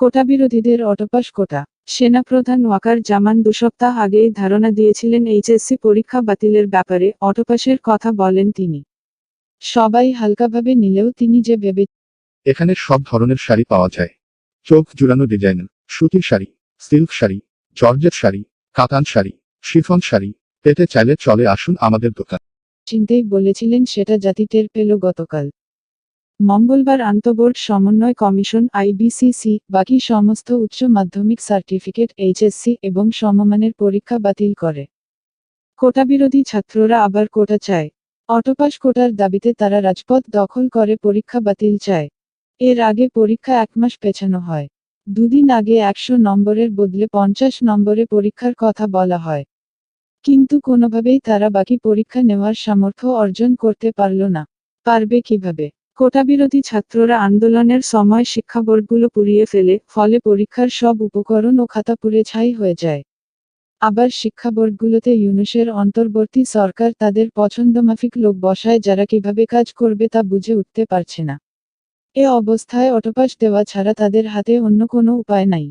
কোটা বিরোধীদের অটপাস কোটা। সেনাপ্রধান ওয়াকার জামান দুসপ্তাহ আগেই ধারণা দিয়েছিলেন এইচএসসি পরীক্ষা বাতিলের ব্যাপারে অটোপাসের কথা বলেন তিনি। সবাই হালকাভাবে নিলেও তিনি যে ভেবে এখানে সব ধরনের শাড়ি পাওয়া যায়। চোখ জুড়ানো ডিজাইনের সুতির sari silk sari georgette sari katan sari chiffon sari পেতে চাইলে চলে আসুন আমাদের দোকান। চিনতেই বলেছিলেন সেটা জাতি টের পেল গতকাল। মঙ্গলবার আন্তঃবোর্ড সমন্বয় কমিশন আইবিসিসি বাকি সমস্ত উচ্চ মাধ্যমিক সার্টিফিকেট, এইচএসসি এবং সমমানের পরীক্ষা বাতিল করে। কোটা বিরোধী ছাত্ররা আবার কোটা চায়। অটোপাস কোটার দাবিতে তারা রাজপথ দখল করে, পরীক্ষা বাতিল চায়। এর আগে পরীক্ষা এক মাস পেছানো হয়। দুদিন আগে একশো নম্বরের বদলে পঞ্চাশ নম্বরে পরীক্ষার কথা বলা হয়। কিন্তু কোনোভাবেই তারা বাকি পরীক্ষা নেওয়ার সামর্থ্য অর্জন করতে পারল না। পারবে কীভাবে? কোটা বিরোধী ছাত্ররা আন্দোলনের সময় শিক্ষা বোর্ডগুলো পুড়িয়ে ফেলে, ফলে পরীক্ষার সব উপকরণ ও খাতা পুড়ে ছাই হয়ে যায়। আবার শিক্ষা বোর্ডগুলোতে ইউনুসের অন্তর্বর্তী সরকার তাদের পছন্দমাফিক লোক বসায় যারা কীভাবে কাজ করবে তা বুঝে উঠতে পারছে না। এ অবস্থায় অটোপাস দেওয়া ছাড়া তাদের হাতে অন্য কোনো উপায় নাই।